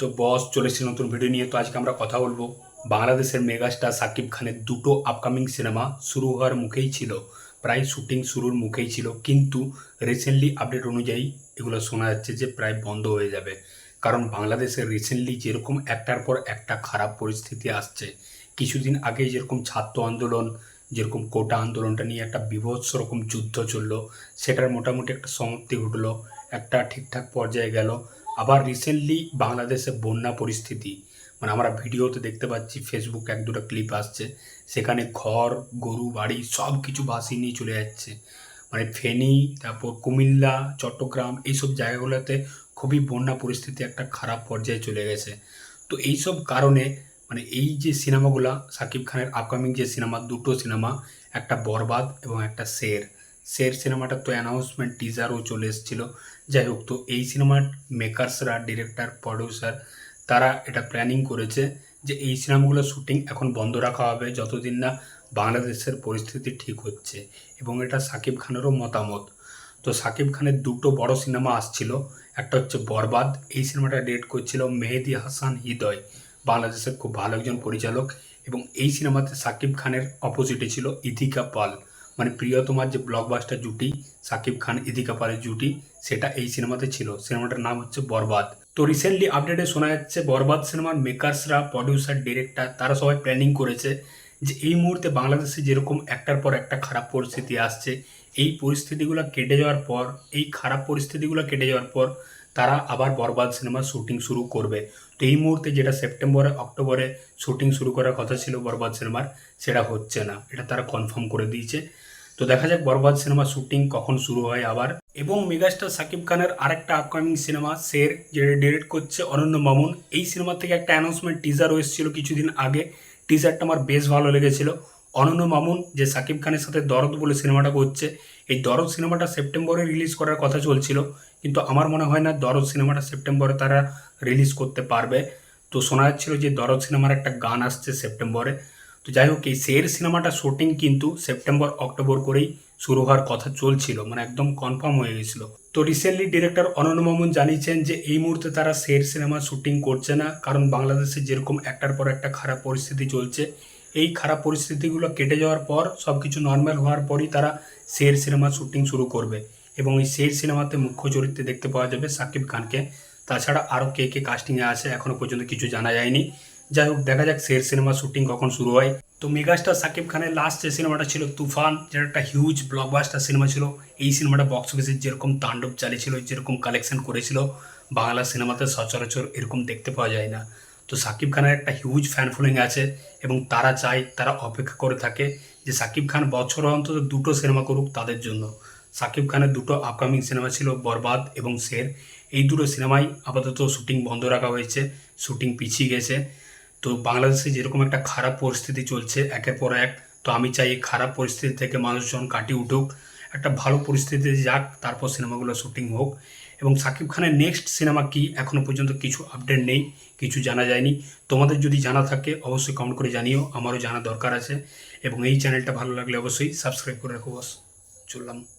তো বস চলেছে নতুন ভিডিও নিয়ে, তো আজকে আমরা কথা বলব। বাংলাদেশের মেগাস্টার সাকিব খানের দুটো আপকামিং সিনেমা শুরু হওয়ার মুখেই ছিল। প্রায় শুটিং শুরুর মুখেই ছিল। কিন্তু রিসেন্টলি আপডেট অনুযায়ী এগুলো শোনা যাচ্ছে যে প্রায় বন্ধ হয়ে যাবে। কারণ বাংলাদেশে রিসেন্টলি যেরকম একটার পর একটা খারাপ পরিস্থিতি আসছে, কিছুদিন আগে যেরকম ছাত্র আন্দোলন, যেরকম কোটা আন্দোলনটা নিয়ে একটা বিভৎস রকম যুদ্ধ চলল, সেটার মোটামুটি একটা সমাপ্তি ঘটলো, একটা ঠিকঠাক পর্যায়ে গেল। আবার রিসেন্টলি বাংলাদেশে বন্যা পরিস্থিতি। মানে আমরা ভিডিওতে দেখতে পাচ্ছি ফেসবুক এক দুটো ক্লিপ আসছে। সেখানে ঘর গরু, বাড়ি সব কিছু ভাসিয়ে নিয়ে চলে যাচ্ছে। মানে ফেনী, তারপর কুমিল্লা, চট্টগ্রাম এইসব জায়গাগুলোতে খুবই বন্যা পরিস্থিতি একটা খারাপ পর্যায়ে চলে গেছে। তো এইসব কারণে মানে এই যে সিনেমাগুলা, সাকিব খানের আপকামিং যে সিনেমা, দুটো সিনেমা, একটা বরবাদ এবং একটা শের শের সিনেমাটার তো অ্যানাউন্সমেন্ট টিজারও চলে এসেছিল। যাই হোক, তো এই সিনেমার মেকার্সরা ডিরেক্টর প্রডিউসার তারা এটা প্ল্যানিং করেছে যে এই সিনেমাগুলো শুটিং এখন বন্ধ রাখা হবে যতদিন না বাংলাদেশের পরিস্থিতি ঠিক হচ্ছে। এবং এটা সাকিব খানেরও মতামত। তো সাকিব খানের দুটো বড় সিনেমা আসছিল। একটা হচ্ছে বরবাদ, এই সিনেমাটা ডেট করছিল মেহেদি হাসান হৃদয়, বাংলাদেশের খুব ভালো একজন পরিচালক। এবং এই সিনেমাতে সাকিব খানের অপোজিটে ছিল ইথিকা পাল। মানে প্রিয়তমার যে ব্লকবাস্টার জুটি, সাকিব খান ইদিকা পালের জুটি, সেটা এই সিনেমাতে ছিল। সিনেমাটার নাম হচ্ছে বরবাদ। তো রিসেন্টলি আপডেটে শোনা যাচ্ছে, বরবাদ সিনেমার মেকার্সরা প্রডিউসার ডিরেক্টর তারা সবাই প্ল্যানিং করেছে যে এই মুহূর্তে বাংলাদেশে যেরকম একটার পর একটা খারাপ পরিস্থিতি আসছে, এই পরিস্থিতিগুলো কেটে যাওয়ার পর, এই খারাপ পরিস্থিতিগুলো কেটে যাওয়ার পর তারা আবার বরবাদ সিনেমার শুটিং শুরু করবে। তো এই মুহূর্তে যেটা সেপ্টেম্বরে, অক্টোবরে শুটিং শুরু করার কথা ছিল বরবাদ সিনেমার, সেটা হচ্ছে না। এটা তারা কনফার্ম করে দিয়েছে। তো দেখা যাক বরবাদ সিনেমা শুটিং কখন শুরু হয় আবার। এবং মেগাস্টার সাকিব খানের আরেকটা আপকামিং সিনেমা শের যেটা ডিরেক্ট করছে অনন্য মামুন। এই সিনেমা থেকে একটা অ্যানাউন্সমেন্ট টিজারও এসেছিল কিছুদিন আগে। টিজারটা আমার বেশ ভালো লেগেছিল। অনন্য মামুন, যে সাকিব খানের সাথে দরদ বলে সিনেমাটা করছে, এই দরদ সিনেমাটা সেপ্টেম্বরে রিলিজ করার কথা চলছিল। কিন্তু আমার মনে হয় না দরদ সিনেমাটা সেপ্টেম্বরে তারা রিলিজ করতে পারবে। তো শোনা যাচ্ছিল যে দরদ সিনেমার একটা গান আসছে সেপ্টেম্বরে। তো যাই হোক, এই শের সিনেমাটা শুটিং কিন্তু সেপ্টেম্বর, অক্টোবর করেই শুরু হওয়ার কথা চলছিল মানে একদম কনফার্ম হয়ে গেছিল। তো রিসেন্টলি ডিরেক্টর অনন্য মামুন জানিয়েছেন যে এই মুহূর্তে তারা শের সিনেমা শুটিং করছে না, কারণ বাংলাদেশে যেরকম একটার পর একটা খারাপ পরিস্থিতি চলছে, এই খারাপ পরিস্থিতিগুলো কেটে যাওয়ার পর সব কিছু নর্মাল হওয়ার পরই তারা শের সিনেমা শুটিং শুরু করবে। এবং এই শের সিনেমাতে মুখ্য চরিত্রে দেখতে পাওয়া যাবে সাকিব খানকে। তাছাড়া আরও কে কে কাস্টিংয়ে আছে এখনও পর্যন্ত কিছু জানা যায়নি। যাই হোক, দেখা যাক শের সিনেমা শুটিং কখন শুরু হয়। তো মেগাস্টার সাকিব খানের লাস্ট যে সিনেমাটা ছিল, তুফান, যেটা একটা হিউজ ব্লকবাস্টার সিনেমা ছিল, এই সিনেমাটা বক্স অফিসে যেরকম তাণ্ডব চালিয়েছিল, যেরকম কালেকশন করেছিল, বাংলা সিনেমাতে সচরাচর এরকম দেখতে পাওয়া যায় না। তো সাকিব খানের একটা হিউজ ফ্যান ফলোয়িং আছে এবং তারা চায়, তারা অপেক্ষা করে থাকে যে সাকিব খান বছর অন্তত দুটো সিনেমা করুক তাদের জন্য। সাকিব খানের দুটো আপকামিং সিনেমা ছিল, বরবাদ এবং শের। এই দুটো সিনেমাই আপাতত শুটিং বন্ধ রাখা হয়েছে শুটিং পিছিয়ে গেছে। তো বাংলাদেশে যেরকম একটা খারাপ পরিস্থিতি চলছে, একের পর এক, তো আমি চাই এই খারাপ পরিস্থিতি থেকে মানুষজন কাটিয়ে উঠুক, একটা ভালো পরিস্থিতিতে যাক, তারপর সিনেমাগুলো শুটিং হোক। এবং সাকিব খানের নেক্সট সিনেমা কি এখনও পর্যন্ত কিছু আপডেট নেই, কিছু জানা যায়নি। তোমাদের যদি জানা থাকে, অবশ্যই কমেন্ট করে জানিও, আমারও জানা দরকার আছে। এবং এই চ্যানেলটা ভালো লাগলে অবশ্যই সাবস্ক্রাইব করে রাখো, বস। চললাম।